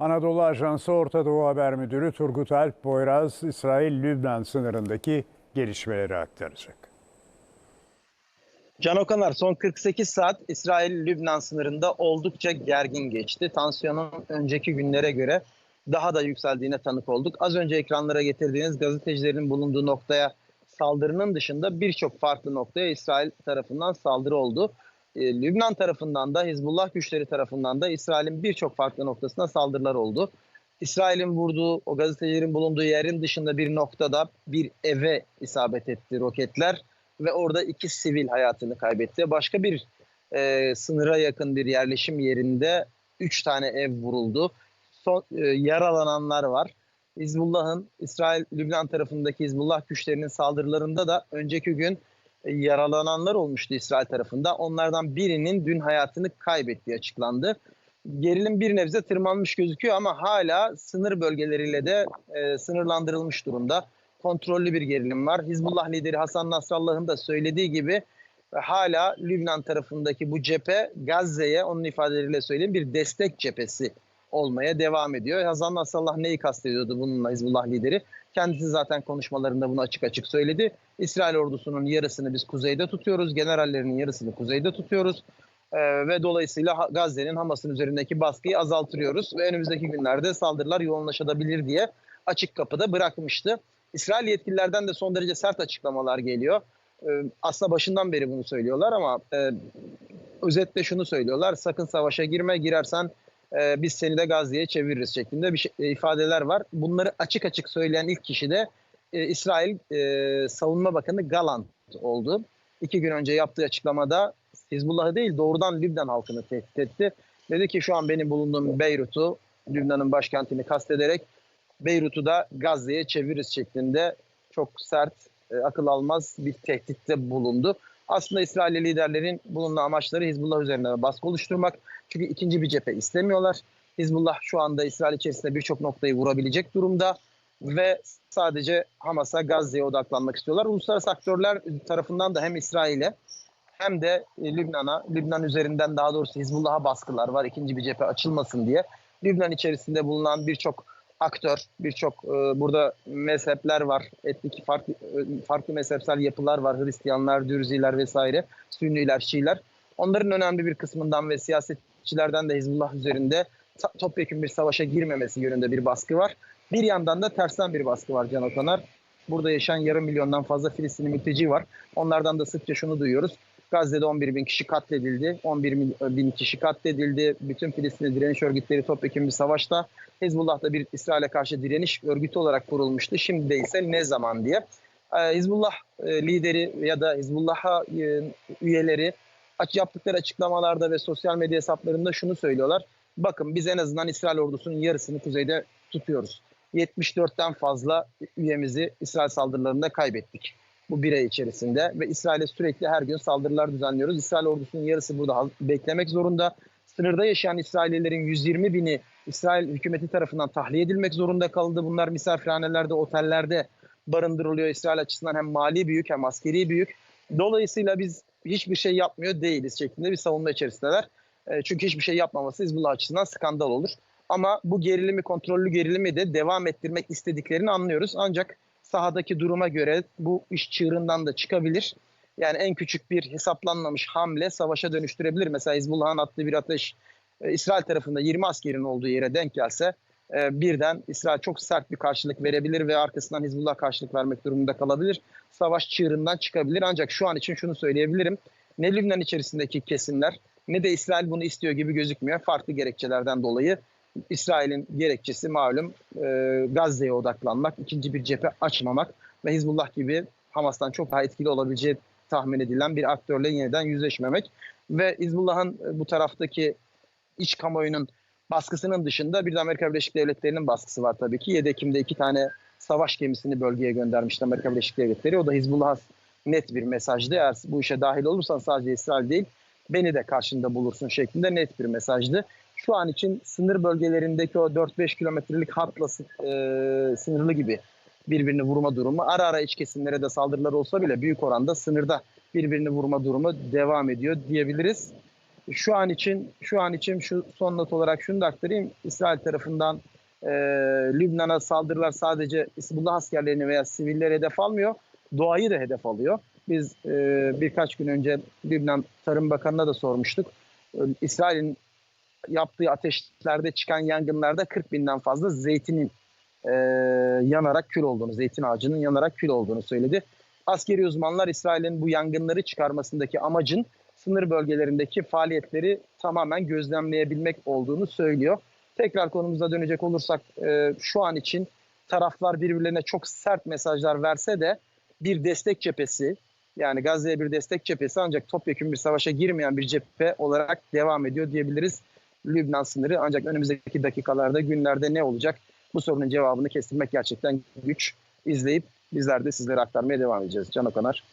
Anadolu Ajansı Orta Doğu Haber Müdürü Turgut Alp Boyraz, İsrail-Lübnan sınırındaki gelişmeleri aktaracak. Can Okanar son 48 saat İsrail-Lübnan sınırında oldukça gergin geçti. Tansiyonun önceki günlere göre daha da yükseldiğine tanık olduk. Az önce ekranlara getirdiğiniz gazetecilerin bulunduğu noktaya saldırının dışında birçok farklı noktaya İsrail tarafından saldırı oldu. Ee, Lübnan tarafından da Hizbullah güçleri tarafından da İsrail'in birçok farklı noktasına saldırılar oldu. İsrail'in vurduğu, o gazetecilerin bulunduğu yerin dışında bir noktada bir eve isabet etti roketler ve orada iki sivil hayatını kaybetti. Başka bir e, sınıra yakın bir yerleşim yerinde üç tane ev vuruldu. Son, e, yaralananlar var. Hizbullah'ın İsrail Lübnan tarafındaki Hizbullah güçlerinin saldırılarında da önceki gün e, yaralananlar olmuştu İsrail tarafında. Onlardan birinin dün hayatını kaybettiği açıklandı. Gerilim bir nebze tırmanmış gözüküyor ama hala sınır bölgeleriyle de e, sınırlandırılmış durumda. Kontrollü bir gerilim var. Hizbullah lideri Hasan Nasrallah'ın da söylediği gibi hala Lübnan tarafındaki bu cephe Gazze'ye onun ifadeleriyle söyleyeyim bir destek cephesi olmaya devam ediyor. Hasan Nasrallah neyi kastediyordu bununla Hizbullah lideri? Kendisi zaten konuşmalarında bunu açık açık söyledi. İsrail ordusunun yarısını biz kuzeyde tutuyoruz. Generallerinin yarısını kuzeyde tutuyoruz. Ee, ve dolayısıyla Gazze'nin Hamas'ın üzerindeki baskıyı azaltıyoruz. Ve önümüzdeki günlerde saldırılar yoğunlaşabilir diye açık kapıda bırakmıştı. İsrail yetkililerden de son derece sert açıklamalar geliyor. Ee, aslında başından beri bunu söylüyorlar ama e, özetle şunu söylüyorlar. Sakın savaşa girme, girersen e, biz seni de Gazze'ye çeviririz şeklinde bir şey- e, ifadeler var. Bunları açık açık söyleyen ilk kişi de e, İsrail e, Savunma Bakanı Galant oldu. İki gün önce yaptığı açıklamada Hizbullah'ı değil doğrudan Lübnan halkını tehdit etti. Dedi ki şu an benim bulunduğum Beyrut'u, Lübnan'ın başkentini kastederek Beyrut'u da Gazze'ye çeviririz şeklinde çok sert, e, akıl almaz bir tehditte bulundu. Aslında İsrail liderlerin bununla amaçları Hizbullah üzerine baskı oluşturmak. Çünkü ikinci bir cephe istemiyorlar. Hizbullah şu anda İsrail içerisinde birçok noktayı vurabilecek durumda ve sadece Hamas'a, Gazze'ye odaklanmak istiyorlar. Uluslararası aktörler tarafından da hem İsrail'e hem de e, Lübnan'a, Lübnan üzerinden daha doğrusu Hizbullah'a baskılar var. İkinci bir cephe açılmasın diye. Lübnan içerisinde bulunan birçok aktör, birçok e, burada mezhepler var. Etnik farklı e, farklı mezhepsel yapılar var. Hristiyanlar, Dürziler vesaire, Sünniler, Şiiler. Onların önemli bir kısmından ve siyasetçilerden de Hizbullah üzerinde topyekun bir savaşa girmemesi yönünde bir baskı var. Bir yandan da tersten bir baskı var Can Okanar. Burada yaşayan yarım milyondan fazla Filistinli mülteci var. Onlardan da sıkça şunu duyuyoruz. Gazze'de 11 bin kişi katledildi. 11 mil- bin kişi katledildi. Bütün Filistinli direniş örgütleri topyekun bir savaşta. Hizbullah da bir İsrail'e karşı direniş örgütü olarak kurulmuştu. Şimdi de ise ne zaman diye. Ee, Hizbullah e, lideri ya da Hizbullah'a e, üyeleri yaptıkları açıklamalarda ve sosyal medya hesaplarında şunu söylüyorlar. Bakın biz en azından İsrail ordusunun yarısını kuzeyde tutuyoruz. 74'ten fazla üyemizi İsrail saldırılarında kaybettik bu bir ay içerisinde ve İsrail'e sürekli her gün saldırılar düzenliyoruz. İsrail ordusunun yarısı burada beklemek zorunda. Sınırda yaşayan İsraillilerin 120 bini İsrail hükümeti tarafından tahliye edilmek zorunda kaldı. Bunlar misafirhanelerde, otellerde barındırılıyor. İsrail açısından hem mali büyük hem askeri büyük. Dolayısıyla biz hiçbir şey yapmıyor değiliz şeklinde bir savunma içerisindeler. E, Çünkü hiçbir şey yapmaması Hizbullah açısından skandal olur. Ama bu gerilimi, kontrollü gerilimi de devam ettirmek istediklerini anlıyoruz. Ancak sahadaki duruma göre bu iş çığırından da çıkabilir. Yani en küçük bir hesaplanmamış hamle savaşa dönüştürebilir. Mesela Hizbullah'ın attığı bir ateş e, İsrail tarafında 20 askerin olduğu yere denk gelse e, birden İsrail çok sert bir karşılık verebilir ve arkasından Hizbullah karşılık vermek durumunda kalabilir. Savaş çığırından çıkabilir. Ancak şu an için şunu söyleyebilirim. Ne Lübnan içerisindeki kesimler ne de İsrail bunu istiyor gibi gözükmüyor. Farklı gerekçelerden dolayı İsrail'in gerekçesi malum e, Gazze'ye odaklanmak, ikinci bir cephe açmamak ve Hizbullah gibi Hamas'tan çok daha etkili olabileceği tahmin edilen bir aktörle yeniden yüzleşmemek. Ve Hizbullah'ın e, bu taraftaki iç kamuoyunun baskısının dışında bir de Amerika Birleşik Devletleri'nin baskısı var tabii ki. 7 Ekim'de iki tane savaş gemisini bölgeye göndermişti Amerika Birleşik Devletleri. O da Hizbullah'a net bir mesajdı. Eğer bu işe dahil olursan sadece İsrail değil beni de karşında bulursun şeklinde net bir mesajdı. Şu an için sınır bölgelerindeki o 4-5 kilometrelik hatla e, sınırlı gibi birbirini vurma durumu. Ara ara iç kesimlere de saldırılar olsa bile büyük oranda sınırda birbirini vurma durumu devam ediyor diyebiliriz. Şu an için şu an için şu son not olarak şunu da aktarayım. İsrail tarafından e, Lübnan'a saldırılar sadece Hizbullah askerlerini veya sivilleri hedef almıyor. Doğayı da hedef alıyor. Biz e, birkaç gün önce Lübnan Tarım Bakanı'na da sormuştuk. İsrail'in yaptığı ateşlerde çıkan yangınlarda 40 binden fazla zeytinin e, yanarak kül olduğunu, zeytin ağacının yanarak kül olduğunu söyledi. Askeri uzmanlar İsrail'in bu yangınları çıkarmasındaki amacın sınır bölgelerindeki faaliyetleri tamamen gözlemleyebilmek olduğunu söylüyor. Tekrar konumuza dönecek olursak e, şu an için taraflar birbirlerine çok sert mesajlar verse de bir destek cephesi yani Gazze'ye bir destek cephesi ancak topyekun bir savaşa girmeyen bir cephe olarak devam ediyor diyebiliriz. Lübnan sınırı ancak önümüzdeki dakikalarda günlerde ne olacak bu sorunun cevabını kestirmek gerçekten güç. İzleyip bizler de sizlere aktarmaya devam edeceğiz. Can Okanar.